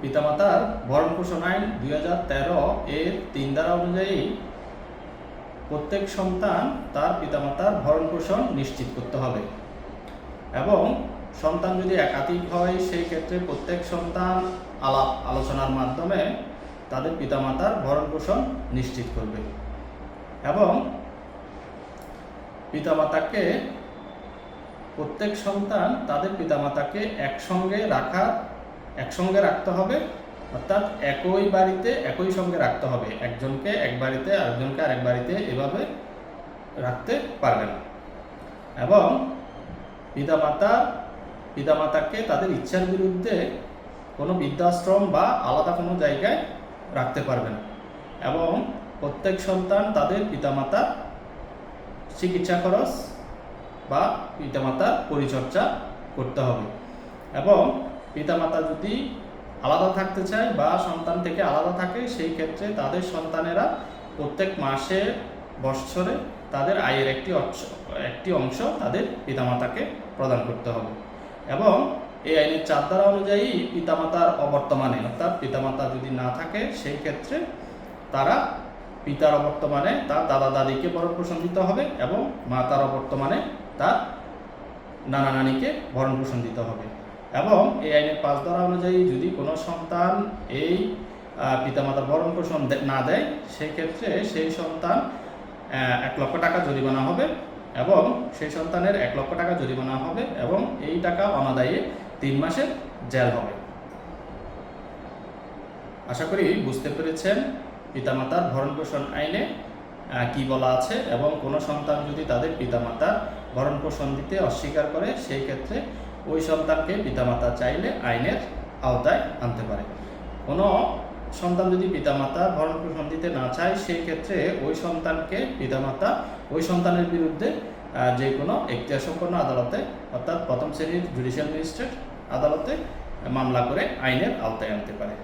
পিতামাতার ভরণ পোষণ আইন দুই হাজার তেরো এর তিন ধারা অনুযায়ী প্রত্যেক সন্তান তার পিতামাতার ভরণ পোষণ নিশ্চিত করতে হবে। এবং সন্তান যদি একাধিক হয়, সেই ক্ষেত্রে প্রত্যেক সন্তান আলাপ আলোচনার মাধ্যমে তাদের পিতামাতার ভরণ পোষণ নিশ্চিত করবে। এবং পিতামাতাকে প্রত্যেক সন্তান তাদের পিতামাতাকে একসঙ্গে রাখা একসঙ্গে রাখতে হবে, অর্থাৎ একই বাড়িতে একই সঙ্গে রাখতে হবে। একজনকে এক বাড়িতে, আরেকজনকে আরেক বাড়িতে এভাবে রাখতে পারবে না এবং পিতামাতা, পিতামাতাকে তাদের ইচ্ছার বিরুদ্ধে কোনো বৃদ্ধাশ্রম বা আলাদা কোনো জায়গায় রাখতে পারবে না এবং প্রত্যেক সন্তান তাদের পিতামাতার চিকিৎসা খরচ বা পিতামাতার পরিচর্যা করতে হবে। এবং পিতামাতা যদি আলাদা থাকতে চায় বা সন্তান থেকে আলাদা থাকে, সেই ক্ষেত্রে তাদের সন্তানেরা প্রত্যেক মাসে বৎসরে তাদের আয়ের একটি অংশ একটি অংশ তাদের পিতামাতাকে প্রদান করতে হবে। এবং এই আইনের চার ধারা অনুযায়ী পিতামাতার অবর্তমানে, অর্থাৎ পিতামাতা যদি না থাকে, সেই ক্ষেত্রে তারা পিতার অবর্তমানে তার দাদা দাদিকে ভরণ পোষণ হবে এবং মাতার অবর্তমানে তার নানা নানিকে ভরণ পোষণ হবে। এবং এই আইনের পাঁচ ধারা অনুযায়ী যদি কোনো সন্তান এই পিতামাতার ভরণ পোষণ না দেয় সেই ক্ষেত্রে সেই সন্তান এক লক্ষ টাকা জরিমানা হবে এবং সেই সন্তানের এক লক্ষ টাকা জরিমানা হবে এবং এই টাকা অনাদায়ে তিন মাসের জেল হবে। আশা করি বুঝতে পেরেছেন পিতামাতার ভরণ পোষণ আইনে কি বলা আছে এবং কোনো সন্তান যদি তাদের পিতামাতার ভরণ পোষণ দিতে অস্বীকার করে, সেই ক্ষেত্রে ওই সন্তানকে পিতামাতা চাইলে আইনের আওতায় আনতে পারে। কোনো সন্তান যদি পিতামাতা ভরণ পোষণ দিতে না চায় সেই ক্ষেত্রে ওই সন্তানকে পিতামাতা, ওই সন্তানের বিরুদ্ধে যে কোনো এখতিয়ার সম্পন্ন আদালতে, অর্থাৎ প্রথম শ্রেণির জুডিশিয়াল ম্যাজিস্ট্রেট আদালতে মামলা করে আইনের আওতায় আনতে পারে।